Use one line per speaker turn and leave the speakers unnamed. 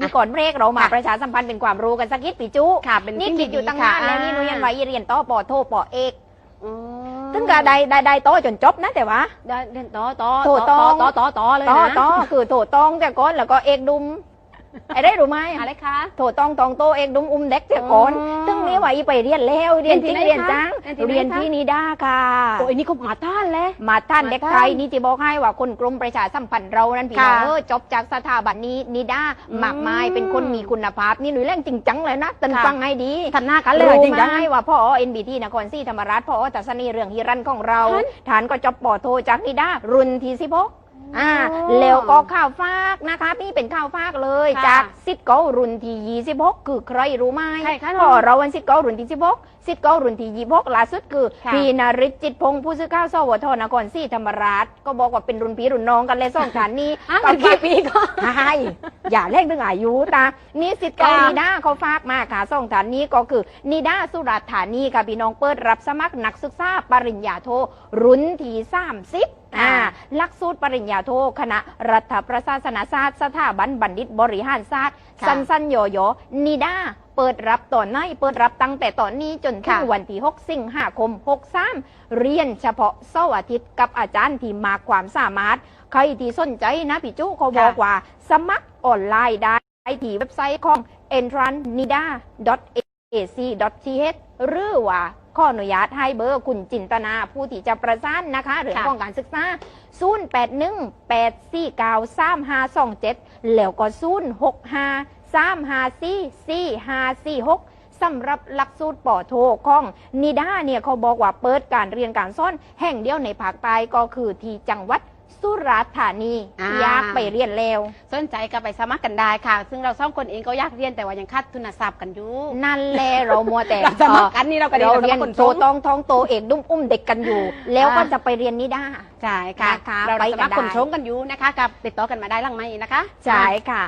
นี่ก่อนเบรกเรามา
ค่ะ
ประชาสัมพันธ์เป็นความรู้กันสักนิดปีจุ
ค่ะเป็น
นี่
สิ่
คิดอยู่
ๆ
ตั้งนาน
ค่ะ
แล้วนี่หนูยันไว้เรียนต่อปอโทปอเอก
อ๋อ
ซึ่งก็ได้ได้ได้ต่อจนจบนะแต่ว่า
ได้เรียนต่อต่อ
โถต
ต่
อ
องต่อต่อต่อเลย
ต่อ
นะ
ต่อคือโถตองแต่ก่อนแล้วก็เอกดุม ไอ้ได้รู้ไหม
อะไรคะ
โถตองตองโตเอกดุมอุ้มเด็กแต่ก่อน
อ๋อ
ซึ่งนี่ว่าอีไปเรียนแล้วเรียนจริง
เรี
เรี
ย
ย
น
น
ที่ไหน
จัง
คะเรี
เรี
ย
ย
น
น
ที่
ที่
ไหนคะ
นิด้าค่ะ
โอ้ยนี่ก็มาต้านเลย
มาท่านเด็ก
มา
ไท
ท่าน
ยนี่จะบอกให้ว่าคนกรมประชาสัมพันธ์เรานั้นพี่น้อง
ค่ะ
เออจบจากสถาบันนี้นิด้า
อืม
มากมายเป็นคนมีคุณภาพนี่หนูเล่นจริงจังเลยนะตัน
ค่ะ
ฟังให้ดี
ทำหน้ากันเลย
รู้
จริงจัง
ไหมว่าพ่อเอ็นบีทีนครศรีธรรมราชพ่อตัศนีเรื่องฮิรันของเรา
ท่าน
ฐานก็จบปอโทจากนิด้ารุ่นที่สิบหก อ่า
อ๋อ
แล้วก็ข่าวฟากนะคะ พี่เป็นข่าวฟากเลย
ค่ะ
จากสิทธิ์เก่ารุ่นที่ยี่สิบหกคือใครรู้ไหม
ใครคะน้อง
พ่อเราวันสิทธิ์เก่ารุ่นที่สิบหกสิทธิ์เก่ารุ่นที่ยี่สิบหกล่าสุดคือ
ค่ะ
พี่นริศจิตพงศ์ผู้สื่อข่าวสวทนครศรีธรรมราช ก็บอกว่าเป็นรุ่นพี่รุ่นน้องกันเลยสองฐานนี้
อะ
ก็
มันกี่ปีก็
ใช่อย่าเล่นเรื่องอายุตานี่สิทธิ์เก่า
ค่ะ
นิด้าเขาฝากมาค่ะสองฐานนี้ก็คือนิด้าสุราษฎร์ธานีค่ะพี่น้องเปิดรับสมัครนักศึกษาปริญญาโทรุ่นที่สามสิบ อ่าหลักสูตรปริญญาโทคณะ รัฐประศาสนศาสตร์ สถาบันบัณฑิตบริหารศาสตร์
ค่ะ
สั้นๆโยโยนิด้าเปิดรับตอนไหนเปิดรับตั้งแต่ตอนนี้จนถึง
ค่ะ
วันที่ 6 สิงหาคม 63 เรียนเฉพาะเสาร์อาทิตย์กับอาจารย์ที่มากความสามารถ ใครที่สนใจนะพี่จุเขาบอกว่า สมัครออนไลน์ได้ที่เว็บไซต์ของ entrannida.ac.th หรือว่าขออนุญาตให้เบอร์คุณจินตนาผู้ที่จะประสานนะคะเรื่อง
ค่ะ
ของการศึกษา 0818493527 แล้วก็ 06535444546สำหรับหลักสูตรปอโทของนิด้าเนี่ยเขาบอกว่าเปิดการเรียนการสอนแห่งเดียวในภาคใต้ก็คือที่จังหวัด สุราษฎร์ธานี
อ่า
อยากไปเรียนแล้ว
สนใจก็ไปสมัครกันได้ค่ะ ซึ่งเราสองคนเองก็อยากเรียนแต่ว่ายังคัดทุนทรัพย์กันอยู่
นั่นแหละเรามัวแต่
เราสมัครกันนี่เราก็
เราเรียน
สมัค
โตตองท้องโตเอกดุ้มอุ้มเด็กกันอยู่ แล้วก็จะไปเรียนนิด้า
ใช่ค่ะ
นะคะ
เรา
ไป
ส
กั
มันคร
ได้
คนชงกันอยู่นะคะกับติดต่อกันมาได้หลังไหมค์นะคะ
ใช่ค่ะ